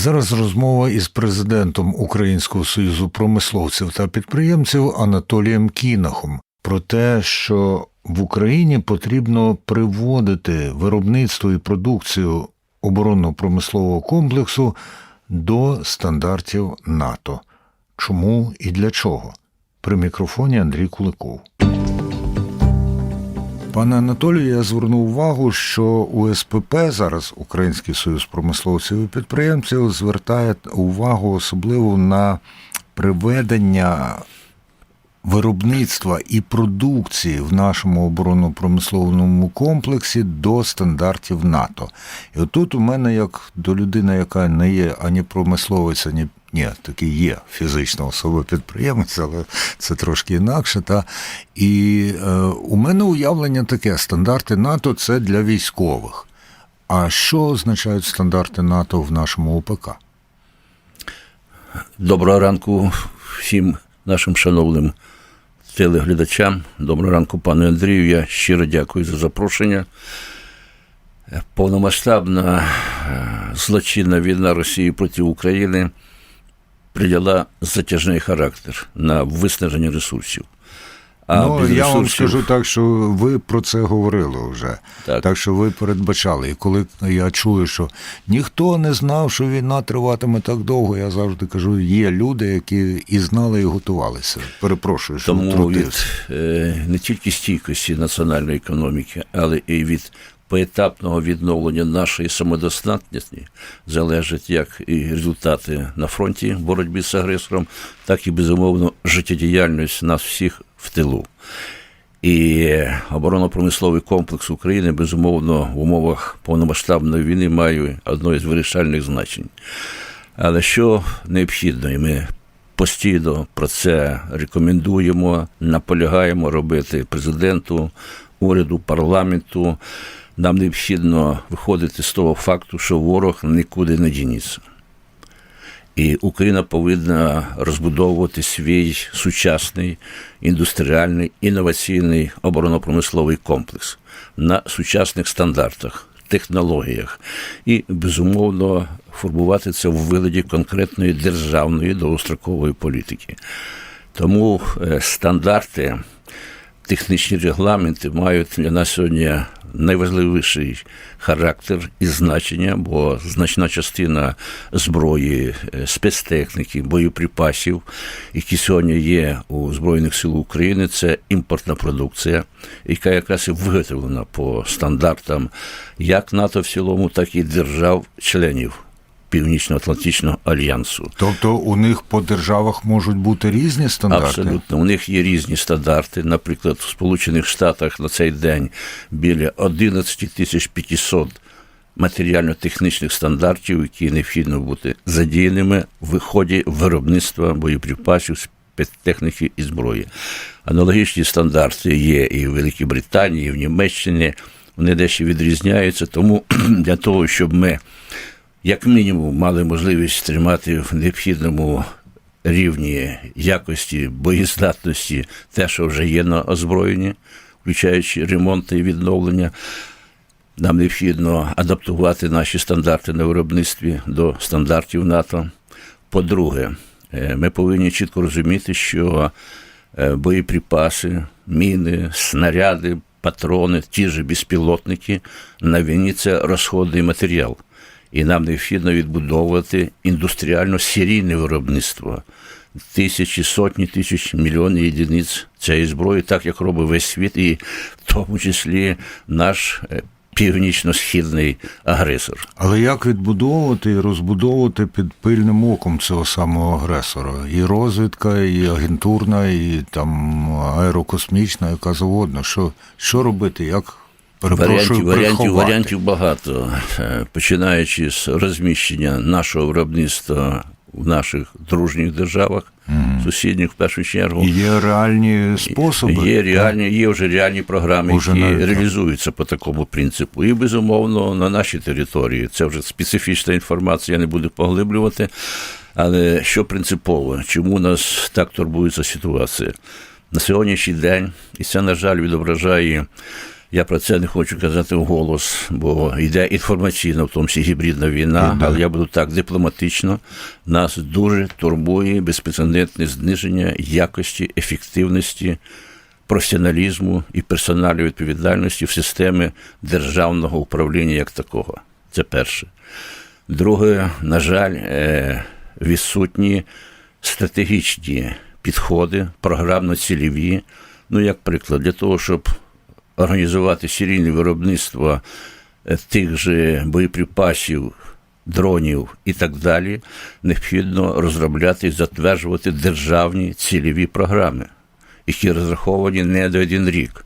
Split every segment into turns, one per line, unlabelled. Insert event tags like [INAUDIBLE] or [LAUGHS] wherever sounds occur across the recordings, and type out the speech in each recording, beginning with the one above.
Зараз розмова із президентом Українського союзу промисловців та підприємців Анатолієм Кінахом про те, що в Україні потрібно приводити виробництво і продукцію оборонно-промислового комплексу до стандартів НАТО. Чому і для чого? При мікрофоні Андрій Куликов. Пане Анатолію, я звернув увагу, що у СПП зараз Український союз промисловців і підприємців звертає увагу особливо на приведення виробництва і продукції в нашому оборонно-промисловому комплексі до стандартів НАТО. І отут у мене, як до людини, яка не є ані промисловець, ані ні, таки є фізична особа підприємець, але це трошки інакше. Та? І е, у мене уявлення таке: стандарти НАТО це для військових. А що означають стандарти НАТО в нашому ОПК?
Доброго ранку всім нашим шановним телеглядачам. Доброго ранку, пане Андрію. Я щиро дякую за запрошення. Повномасштабна злочинна війна Росії проти України прийняла затяжний характер на виснаження ресурсів.
А ну, я вам скажу так, що ви про це говорили вже. Так. так що ви передбачали. І коли я чую, що ніхто не знав, що війна триватиме так довго, я завжди кажу, є люди, які і знали, і готувалися. Перепрошую, що
Тому від е, не тільки стійкості національної економіки, але і від поетапного відновлення нашої самодостатності залежать як і результати на фронті боротьби з агресором, так і безумовно життєдіяльність нас всіх в тилу. І оборонно-промисловий комплекс України безумовно в умовах повномасштабної війни має одне з вирішальних значень. Але що необхідно, і ми постійно про це рекомендуємо, наполягаємо робити президенту, уряду, парламенту. Нам необхідно виходити з того факту, що ворог нікуди не дінеться. І Україна повинна розбудовувати свій сучасний індустріальний інноваційний оборонно-промисловий комплекс на сучасних стандартах, технологіях і, безумовно, формувати це в вигляді конкретної державної довгострокової політики. Тому стандарти, технічні регламенти мають для нас сьогодні найважливіший характер і значення, бо значна частина зброї, спецтехніки, боєприпасів, які сьогодні є у Збройних сил України, це імпортна продукція, яка якраз і виготовлена по стандартам як НАТО в цілому, так і держав-членів. Північно-Атлантичного альянсу.
Тобто у них по державах можуть бути різні стандарти?
Абсолютно, у них є різні стандарти. Наприклад, в Сполучених Штатах на цей день біля 11 тисяч 500 матеріально-технічних стандартів, які необхідно бути задіяними в ході виробництва боєприпасів, спецтехніки і зброї. Аналогічні стандарти є і в Великій Британії, і в Німеччині. Вони дещо відрізняються, тому [CLEARS THROAT] для того, щоб ми як мінімум, мали можливість тримати в необхідному рівні якості боєздатності те, що вже є на озброєнні, включаючи ремонт і відновлення. Нам необхідно адаптувати наші стандарти на виробництві до стандартів НАТО. По-друге, ми повинні чітко розуміти, що боєприпаси, міни, снаряди, патрони, ті ж безпілотники на війні це розходний матеріал і нам необхідно відбудовувати індустріально серійне виробництво. Тисячі, сотні тисяч мільйонів єдиниць цієї зброї, так як робить весь світ, і в тому числі наш північно-східний агресор.
Але як відбудовувати і розбудовувати під пильним оком цього самого агресора? І розвідка, і агентурна, і там аерокосмічна, яка заводна. Що, що робити? Як
Варіантів, варіантів, варіантів багато, е, починаючи з розміщення нашого виробництва в наших дружніх державах, mm. сусідніх в першу чергу.
Є реальні способи.
Є реальні, є вже реальні програми, уже які навіть. реалізуються по такому принципу. І безумовно на нашій території. Це вже специфічна інформація, я не буду поглиблювати. Але що принципово, чому нас так турбується ситуація? На сьогоднішній день, і це, на жаль, відображає Я про це не хочу казати вголос, бо йде інформаційна, в тому числі гібридна війна,
Да.
але я буду так дипломатично. Нас дуже турбує безпрецедентне зниження якості, ефективності, професіоналізму і персональної відповідальності в системі державного управління як такого. Це перше. Друге, на жаль, е, відсутні стратегічні підходи, програмно-цільові. Ну, як приклад, для того, щоб організувати серійне виробництво е, тих же боєприпасів, дронів і так далі, необхідно розробляти і затверджувати державні цільові програми, які розраховані не до один рік.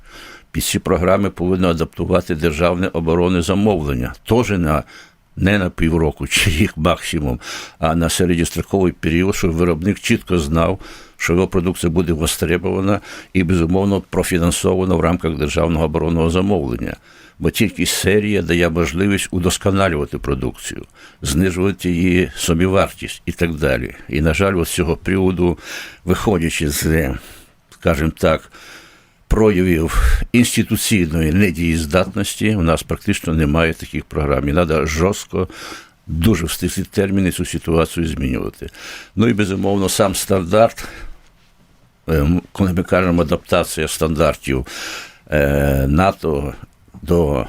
Під ці програми повинно адаптувати державне оборонне замовлення, теж на не на півроку чи рік максимум, а на середньостроковий період, щоб виробник чітко знав, що його продукція буде востребована і, безумовно, профінансована в рамках державного оборонного замовлення. Бо тільки серія дає можливість удосконалювати продукцію, знижувати її собівартість і так далі. І, на жаль, з цього приводу, виходячи з, скажімо так, проявів інституційної недієздатності у нас практично немає таких програм. І треба жорстко, дуже в стислі терміни цю ситуацію змінювати. Ну і безумовно, сам стандарт, е, коли ми кажемо адаптація стандартів е, НАТО до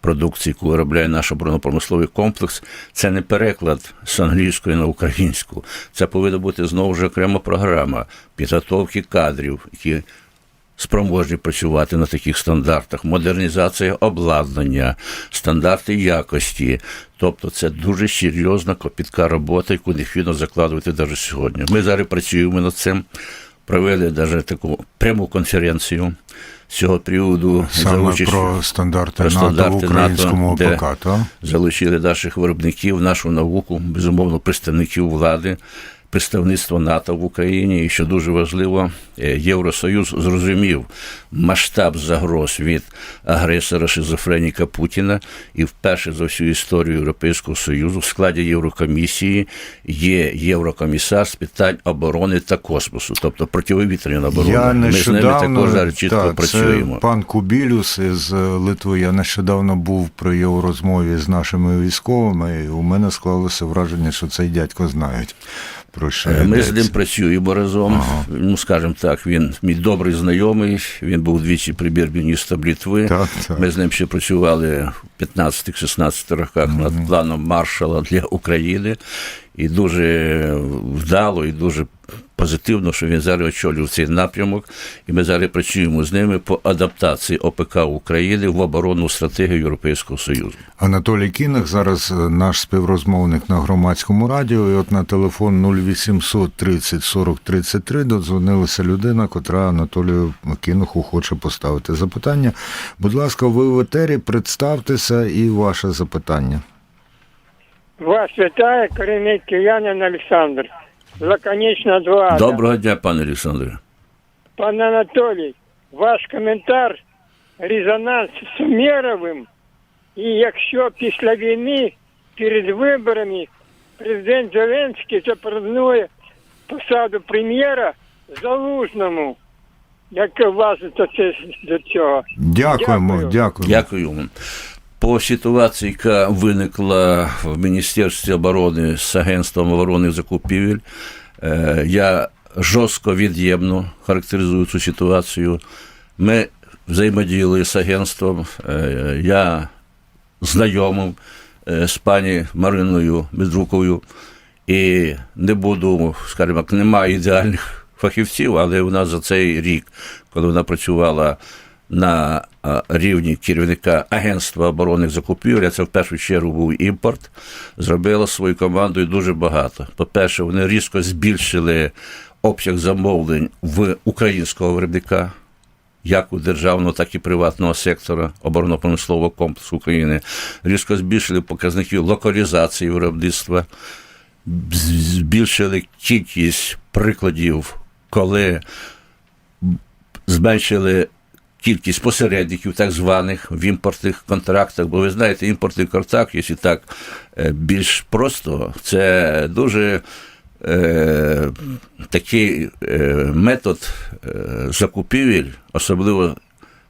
продукції, яку виробляє наш оборонно-промисловий комплекс, це не переклад з англійської на українську. Це повинна бути знову ж окрема програма підготовки кадрів, які спроможні працювати на таких стандартах, модернізація обладнання, стандарти якості. Тобто це дуже серйозна копітка робота, яку необхідно закладувати навіть сьогодні. Ми зараз працюємо над цим, провели навіть таку пряму конференцію з цього за
Саме про стандарти
про
НАТО в українському
НАТО, де
ОПК,
залучили наших виробників, нашу науку, безумовно, представників влади, представництво НАТО в Україні. І що дуже важливо, е, Євросоюз зрозумів масштаб загроз від агресора шизофреніка Путіна, і вперше за всю історію Європейського Союзу в складі Єврокомісії є єврокомісар з питань оборони та космосу, тобто противовітряна оборона.
Я
Ми з ними також зараз чітко
так,
працюємо.
Це пан Кубілюс із Литви. Я нещодавно був при його розмові з нашими військовими, і у мене склалося враження, що цей дядько знають.
Е, Ми з ним працюємо разом. Ну, скажімо так, він мій добрий знайомий. Він був двічі прем'єр-міністром Літви.
Так, так.
Ми з ним ще працювали в 15-16 роках над планом маршала для України. І дуже вдало, і дуже позитивно, що він зараз очолює цей напрямок. І ми зараз працюємо з ними по адаптації ОПК України в оборонну стратегію Європейського Союзу.
Анатолій Кінах зараз е, наш співрозмовник на громадському радіо. І от на телефон 0800 30 40 33 додзвонилася людина, котра Анатолію Кінаху хоче поставити запитання. Будь ласка, ви в етері, представтеся і ваше запитання.
Вас вітає корінний киянин Олександр. Лаконічно два.
Доброго дня, пане Олександре.
Пан Анатолій, ваш коментар резонанс з Умєровим. І якщо після війни перед виборами президент Зеленський запропонує посаду прем'єра Залужному, як вас до це- до цього?
Дякуємо,
Дякую.
Дякую. По ситуації, яка виникла в Міністерстві оборони з Агентством оборонних закупівель, е, я жорстко від'ємно характеризую цю ситуацію. Ми взаємодіяли з агентством. Е, Я знайомий е, з пані Мариною Безруковою. І не буду, скажімо, немає ідеальних фахівців, але у нас за цей рік, коли вона працювала на рівні керівника Агентства оборонних закупівель, а це в першу чергу був імпорт, зробила свою командою дуже багато. По-перше, вони різко збільшили обсяг замовлень в українського виробника як у державного, так і приватного сектора оборонно-промислового комплексу України, різко збільшили показники локалізації виробництва, збільшили кількість прикладів, коли зменшили кількість посередників, так званих в імпортних контрактах. Бо ви знаєте, імпортний контракт, якщо так е, більш просто, це дуже е, такий е, метод е, закупівель, особливо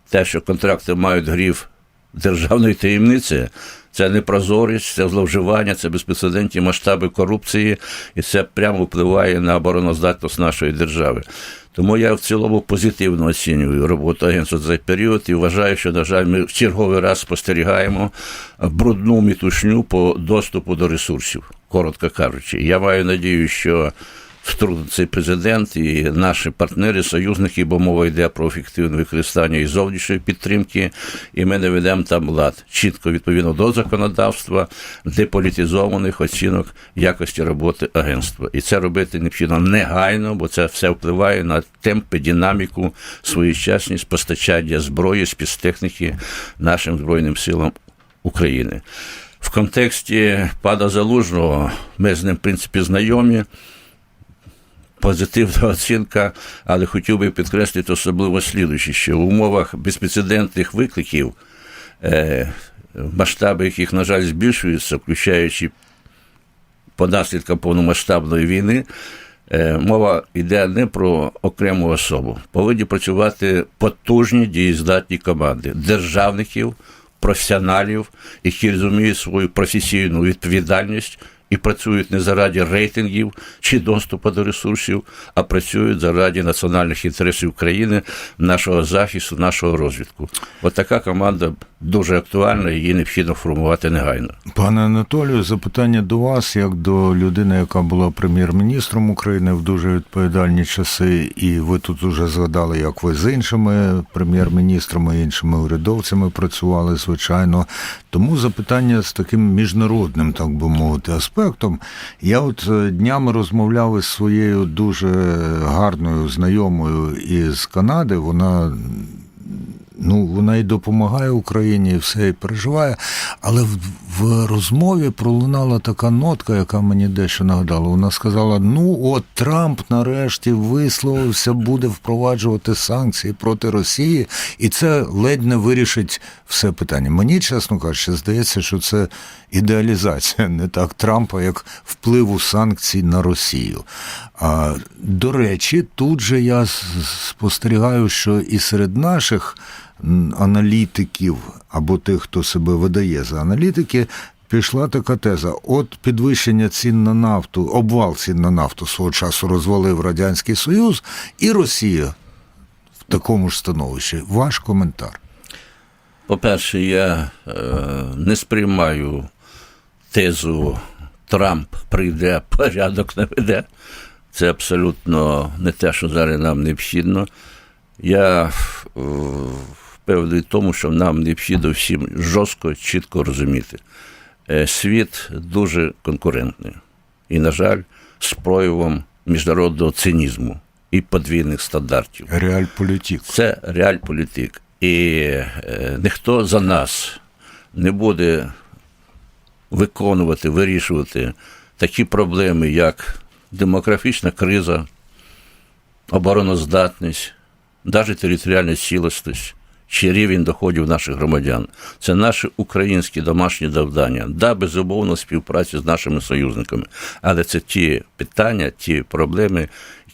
те, що контракти мають грів державної таємниці, це непрозорість, це зловживання, це безпрецедентні масштаби корупції, і це прямо впливає на обороноздатність нашої держави. Тому я в цілому позитивно оцінюю роботу агентства за цей період і вважаю, що, на жаль, ми в черговий раз спостерігаємо брудну мітушню по доступу до ресурсів, коротко кажучи. Я маю надію, що втрутиться президент і наші партнери, союзники, бо мова йде про ефективне використання і зовнішньої підтримки, і ми не ведемо там лад чітко відповідно до законодавства, деполітизованих оцінок якості роботи агентства. І це робити необхідно негайно, бо це все впливає на темпи, динаміку, своєчасність постачання зброї, спецтехніки нашим Збройним силам України. В контексті пана Залужного ми з ним, в принципі, знайомі позитивна оцінка, але хотів би підкреслити особливо слідуюче, що в умовах безпрецедентних викликів, е, масштаби яких, на жаль, збільшуються, включаючи по наслідкам повномасштабної війни, е, мова йде не про окрему особу. Повинні працювати потужні дієздатні команди державників, професіоналів, які розуміють свою професійну відповідальність і працюють не заради рейтингів чи доступу до ресурсів, а працюють заради національних інтересів країни, нашого захисту, нашого розвитку. От така команда дуже актуальна, її необхідно формувати негайно.
Пане Анатолію, запитання до вас, як до людини, яка була прем'єр-міністром України в дуже відповідальні часи, і ви тут уже згадали, як ви з іншими прем'єр-міністрами, іншими урядовцями працювали, звичайно. Тому запитання з таким міжнародним, так би мовити, аспектом. Я от е, днями розмовляв із своєю дуже гарною знайомою із Канади. Вона ну, вона і допомагає Україні, і все і переживає. Але в, в розмові пролунала така нотка, яка мені дещо нагадала. Вона сказала: ну, от Трамп нарешті висловився, буде впроваджувати санкції проти Росії, і це ледь не вирішить все питання. Мені, чесно кажучи, здається, що це ідеалізація не так Трампа, як впливу санкцій на Росію. А, до речі, тут же я спостерігаю, що і серед наших аналітиків або тих, хто себе видає за аналітики, пішла така теза: от підвищення цін на нафту, обвал цін на нафту свого часу розвалив Радянський Союз і Росія в такому ж становищі. Ваш коментар.
По-перше, я е, не сприймаю тезу Трамп прийде, порядок наведе. Це абсолютно не те, що зараз нам необхідно. Я е, впевнений в тому, що нам необхідно всім жорстко, чітко розуміти. Е, світ дуже конкурентний. І, на жаль, з проявом міжнародного цинізму і подвійних стандартів.
Реальполітік.
Це реальполітик. І е, ніхто за нас не буде виконувати, вирішувати такі проблеми, як демографічна криза, обороноздатність, навіть територіальна цілісність чи рівень доходів наших громадян. Це наші українські домашні завдання. Да, безумовно, співпраці з нашими союзниками. Але це ті питання, ті проблеми,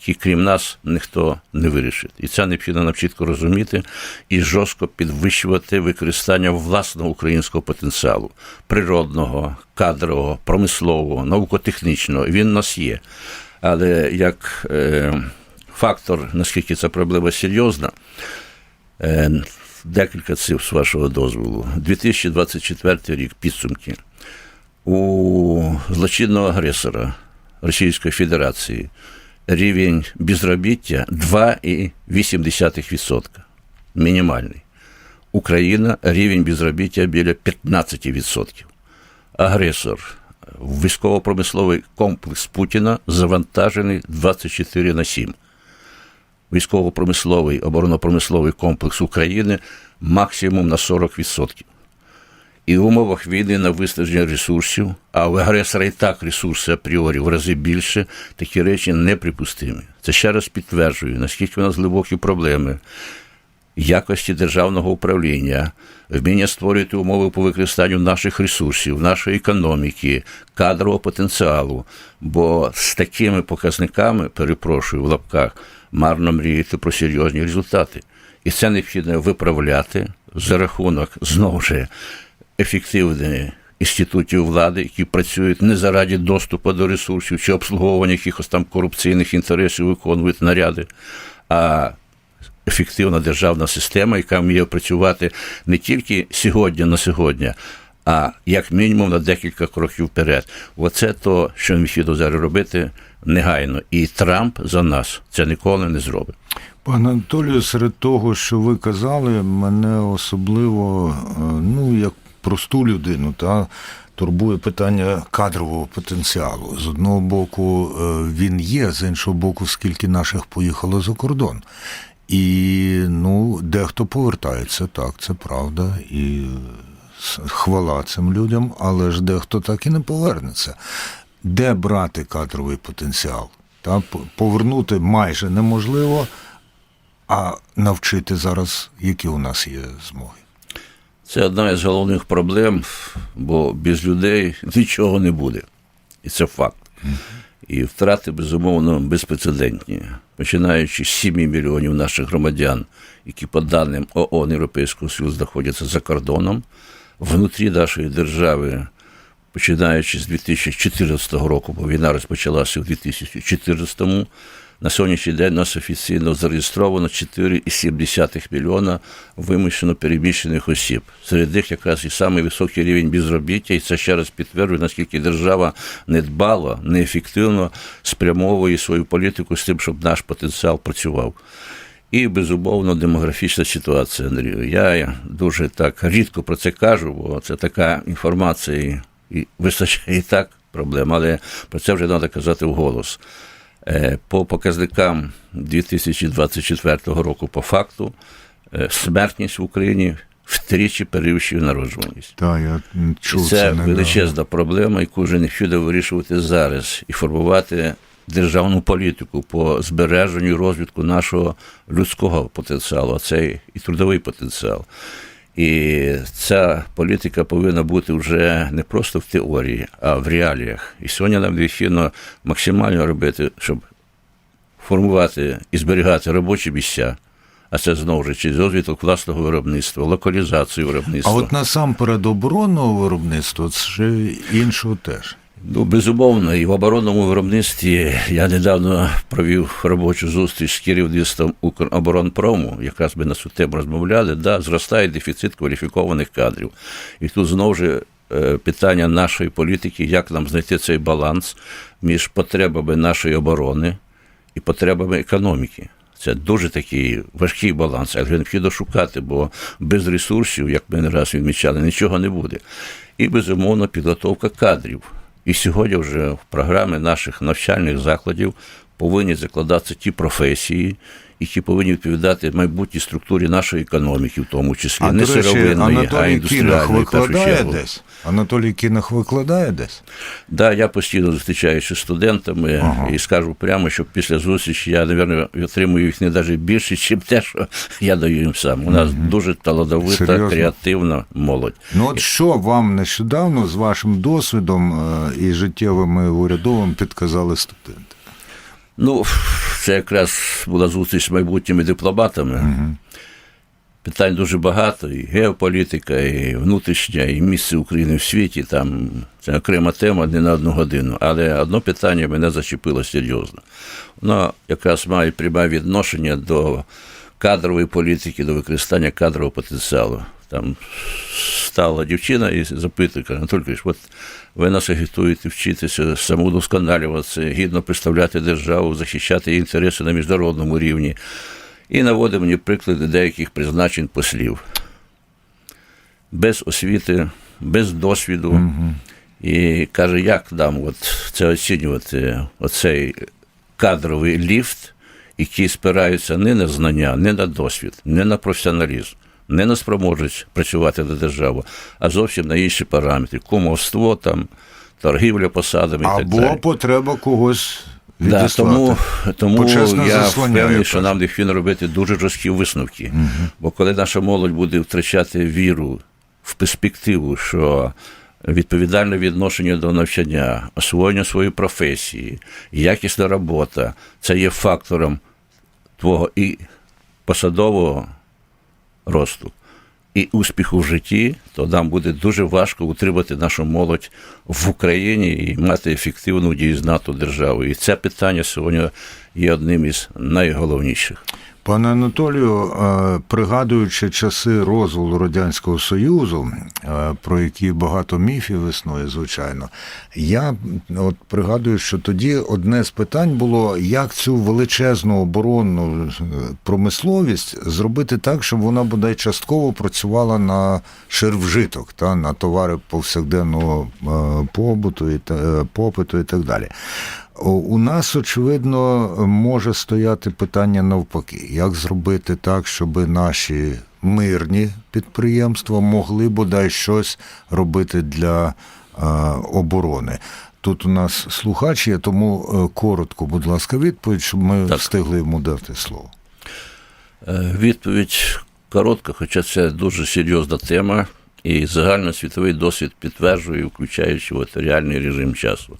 які крім нас ніхто не вирішить. І це необхідно нам чітко розуміти і жорстко підвищувати використання власного українського потенціалу природного, кадрового, промислового, наукотехнічного. Він у нас є. Але як е, фактор, наскільки ця проблема серйозна, е, декілька цифр з вашого дозволу. 2024 рік підсумки у злочинного агресора Російської Федерації рівень безробіття 2,8%. Мінімальний. Україна рівень безробіття біля 15%. Агресор військово-промисловий комплекс Путіна завантажений 24 на 7. Військово-промисловий оборонно-промисловий комплекс України максимум на 40%. І в умовах війни на виснаження ресурсів, а у агресора і так ресурси апріорі в рази більше, такі речі неприпустимі. Це ще раз підтверджує, наскільки у нас глибокі проблеми якості державного управління, вміння створювати умови по використанню наших ресурсів, нашої економіки, кадрового потенціалу. Бо з такими показниками, перепрошую в лапках, марно мріяти про серйозні результати. І це необхідно виправляти за рахунок знову ж ефективної інститутів влади, які працюють не заради доступу до ресурсів чи обслуговування якихось там корупційних інтересів, виконують наряди, а ефективна державна система, яка вміє працювати не тільки сьогодні на сьогодні, а як мінімум на декілька кроків вперед. Оце то, що необхідно зараз робити негайно. І Трамп за нас це ніколи не зробить.
Пане Анатолію, серед того, що ви казали, мене особливо, е, ну, як просту людину, та турбує питання кадрового потенціалу. З одного боку, е, він є, з іншого боку, скільки наших поїхало за кордон. І ну, дехто повертається, так, це правда. І хвала цим людям, але ж дехто так і не повернеться. Де брати кадровий потенціал? Та повернути майже неможливо, а навчити зараз, які у нас є змоги.
Це одна із головних проблем, бо без людей нічого не буде. І це факт. І втрати, безумовно, безпрецедентні. Починаючи з 7 мільйонів наших громадян, які, по даним ООН Європейського Союзу, знаходяться за кордоном, внутрі нашої держави, починаючи з 2014 року, бо війна розпочалася у 2014 на сьогоднішній день нас офіційно зареєстровано 4,7 мільйона вимушено переміщених осіб. Серед них якраз і самий високий рівень безробіття, і це ще раз підтверджує, наскільки держава недбало, неефективно спрямовує свою політику з тим, щоб наш потенціал працював. І, безумовно, демографічна ситуація, Андрію. Я дуже так рідко про це кажу, бо це така інформація і вистачає і так проблем, але про це вже треба казати вголос. Е, По показникам 2024 року, по факту, е, смертність в Україні втричі перевищує народжуваність.
Так, я чув
це
це
величезна проблема, яку вже необхідно вирішувати зараз і формувати державну політику по збереженню і розвитку нашого людського потенціалу, а це і трудовий потенціал. І ця політика повинна бути вже не просто в теорії, а в реаліях. І сьогодні нам необхідно максимально робити, щоб формувати і зберігати робочі місця. А це знову ж через розвиток власного виробництва, локалізацію
А от насамперед оборонного виробництва це ж іншого теж.
Ну, безумовно, і в оборонному виробництві я недавно провів робочу зустріч з керівництвом Укроборонпрому, якраз ми на цю тему розмовляли, да, зростає дефіцит кваліфікованих кадрів. І тут знову ж е, питання нашої політики, як нам знайти цей баланс між потребами нашої оборони і потребами економіки. Це дуже такий важкий баланс, але необхідно шукати, бо без ресурсів, як ми не раз відмічали, нічого не буде. І, безумовно, підготовка кадрів. І сьогодні вже в програмі наших навчальних закладів повинні закладатися ті професії, які повинні відповідати майбутній структурі нашої економіки, в тому числі
А
не
речі,
сировинної, а індустріальної
викладає десь. Анатолій Кінах викладає десь.
Да, я постійно зустрічаюся з студентами
Ага.
і скажу прямо, що після зустрічі я, напевно, отримую їх не навіть більше, ніж те, що я даю їм сам. У нас дуже талановита,
Серйозно?
креативна молодь.
Ну от що вам нещодавно з вашим досвідом е, і життєвим і урядовим підказали студенти?
Ну, це якраз була зустріч з майбутніми дипломатами. Питань дуже багато, і геополітика, і внутрішня, і місце України в світі. Там це окрема тема не на одну годину. Але одне питання мене зачепило серйозно. Воно якраз має пряме відношення до кадрової політики, до використання кадрового потенціалу. Там стала дівчина і запитує, каже, Анатолій от ви нас агітуєте вчитися, самоудосконалюватися, гідно представляти державу, захищати її інтереси на міжнародному рівні. І наводить мені приклади деяких призначень послів. Без освіти, без досвіду. І каже, як нам от це оцінювати, оцей кадровий ліфт, який спирається не на знання, не на досвід, не на професіоналізм, не на спроможність працювати на державу, а зовсім на інші параметри. Кумовство, там, торгівля посадами і так далі.
потреба когось
Да, тому тому
Почесно
я впевнений, що нам необхідно робити дуже жорсткі висновки. Бо коли наша молодь буде втрачати віру в перспективу, що відповідальне відношення до навчання, освоєння своєї професії, якісна робота це є фактором твого і посадового росту і успіху в житті, то нам буде дуже важко утримати нашу молодь в Україні і мати ефективну дієзнату державу. І це питання сьогодні є одним із найголовніших.
Пане Анатолію, е, пригадуючи часи розвалу Радянського Союзу, е, про які багато міфів існує, звичайно, я от пригадую, що тоді одне з питань було, як цю величезну оборонну е, промисловість зробити так, щоб вона бодай частково працювала на ширвжиток, та, на товари повсякденного побуту і попиту і так далі. У нас, очевидно, може стояти питання навпаки, як зробити так, щоб наші мирні підприємства могли бодай щось робити для е, оборони. Тут у нас слухач є, тому е, коротко, будь ласка, відповідь, щоб ми
Так.
встигли йому дати слово.
Е, Відповідь коротка, хоча це дуже серйозна тема, і загальносвітовий досвід підтверджує, включаючи реальний режим часу,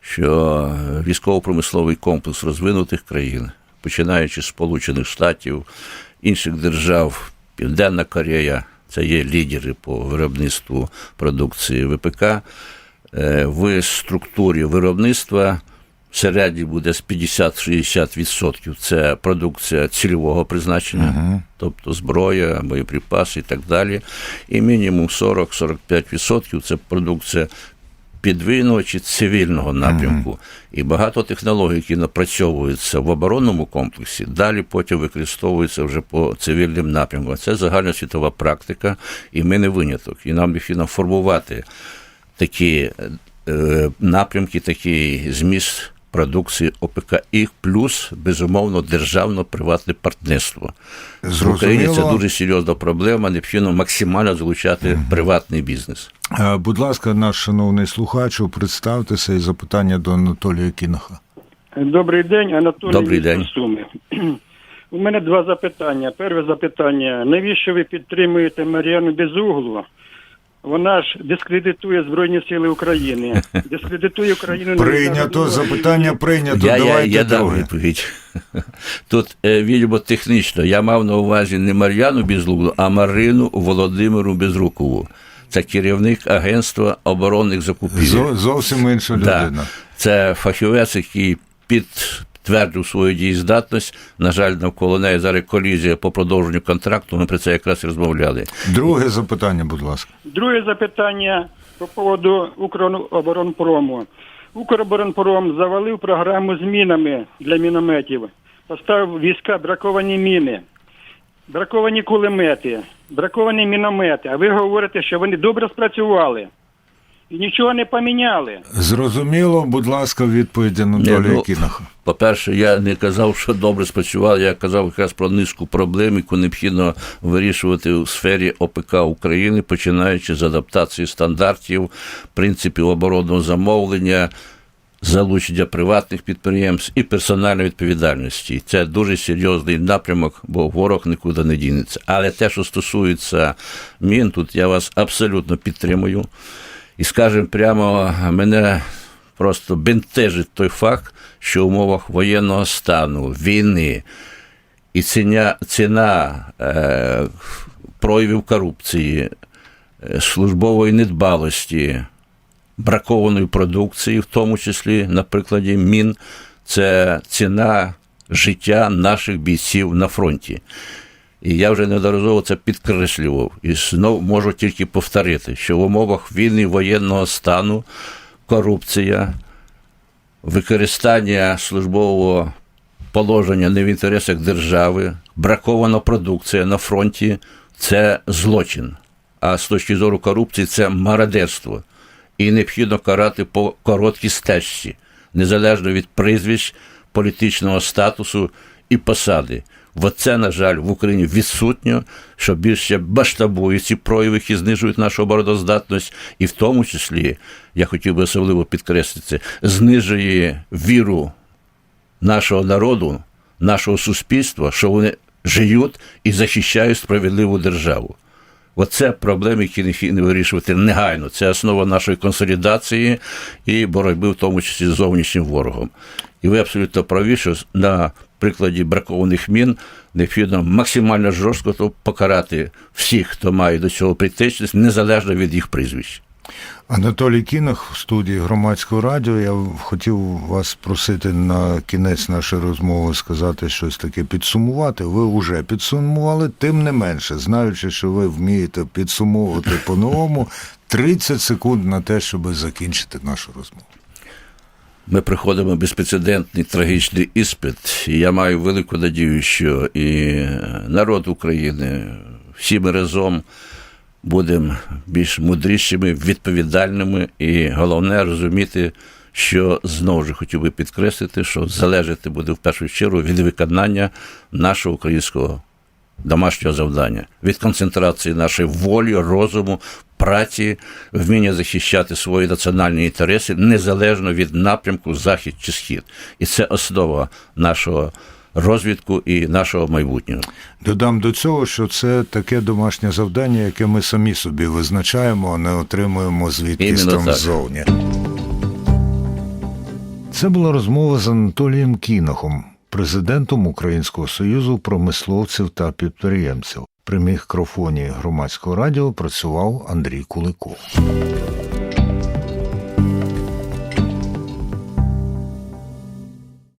що військово-промисловий комплекс розвинутих країн, починаючи з Сполучених Штатів, інших держав, Південна Корея, це є лідери по виробництву продукції ВПК, е, в структурі виробництва в середньо буде з 50-60% це продукція цільового призначення, тобто зброя, боєприпаси і так далі. І мінімум 40-45% це продукція підвійного чи цивільного напрямку. І багато технологій, які напрацьовуються в оборонному комплексі, далі потім використовуються вже по цивільним напрямкам. Це загальносвітова практика, і ми не виняток. І нам необхідно формувати такі е, напрямки, такий зміст продукції ОПК і плюс, безумовно, державно-приватне партнерство. В Україні це дуже серйозна проблема. Необхідно максимально залучати приватний бізнес.
Е, Будь ласка, наш шановний слухач, представтеся і запитання до Анатолія Кіноха.
Добрий день, Анатолій
Добрий день.
Суми. У мене два запитання. Перше запитання: навіщо ви підтримуєте Мар'яну Безуглу? Вона ж дискредитує Збройні Сили України, [LAUGHS] дискредитує Україну
Прийнято, запитання прийнято.
Я, я,
Давайте
я дам відповідь. [LAUGHS] Тут, е, відомо технічно, я мав на увазі не Мар'яну Безлугу, а Марину Володимиру Безрукову. Це керівник Агентства оборонних закупівель.
Зо- Зовсім інша
Да.
людина.
Це фахівець, який підтвердив свою дієздатність. На жаль, навколо неї зараз колізія по продовженню контракту. Ми про це якраз і розмовляли.
Друге запитання, будь ласка.
Друге запитання по поводу Укроборонпрому. Укроборонпром завалив програму з мінами для мінометів, поставив війська браковані міни, браковані кулемети, браковані міномети. А ви говорите, що вони добре спрацювали і нічого не поміняли.
Зрозуміло, будь ласка, відповідь Анатолія
Ні, ну. По-перше, я не казав, що добре спрацював, я казав якраз про низку проблем, яку необхідно вирішувати у сфері ОПК України, починаючи з адаптації стандартів, принципів оборонного замовлення, залучення приватних підприємств і персональної відповідальності. Це дуже серйозний напрямок, бо ворог нікуди не дінеться. Але те, що стосується мін, тут я вас абсолютно підтримую. І скажемо прямо, мене просто бентежить той факт, що в умовах воєнного стану, війни і ціна, ціна е, проявів корупції, е, службової недбалості, бракованої продукції, в тому числі на прикладі мін, це ціна життя наших бійців на фронті. І я вже неодноразово це підкреслював. І знов можу тільки повторити, що в умовах війни воєнного стану корупція, використання службового положення не в інтересах держави, бракована продукція на фронті це злочин. А з точки зору корупції це мародерство. І необхідно карати по короткій стежці, незалежно від прізвищ, політичного статусу і посади. Оце, на жаль, в Україні відсутньо, що більше масштабують ці прояви, які знижують нашу обороноздатність, і в тому числі, я хотів би особливо підкреслити, знижує віру нашого народу, нашого суспільства, що вони живуть і захищають справедливу державу. Оце проблеми, які необхідно вирішувати негайно. Це основа нашої консолідації і боротьби, в тому числі з зовнішнім ворогом. І ви абсолютно праві, що на прикладі бракованих мін необхідно максимально жорстко то покарати всіх, хто має до цього притичність, незалежно від їх прізвищ.
Анатолій Кінах в студії громадського радіо. Я хотів вас просити на кінець нашої розмови сказати щось таке підсумувати. Ви вже підсумували, тим не менше, знаючи, що ви вмієте підсумовувати по-новому, 30 секунд на те, щоб закінчити нашу розмову.
Ми проходимо безпрецедентний трагічний іспит, і я маю велику надію, що і народ України, всі ми разом будемо більш мудрішими, відповідальними, і головне розуміти, що знову ж хотів би підкреслити, що залежати буде в першу чергу від виконання нашого українського домашнього завдання, від концентрації нашої волі, розуму, праці, вміння захищати свої національні інтереси незалежно від напрямку захід чи схід. І це основа нашого розвідку і нашого майбутнього.
Додам до цього, що це таке домашнє завдання, яке ми самі собі визначаємо, а не отримуємо звідкись там ззовні. Це була розмова з Анатолієм Кінохом, президентом Українського союзу промисловців та підприємців. При мікрофоні громадського радіо працював Андрій Куликов.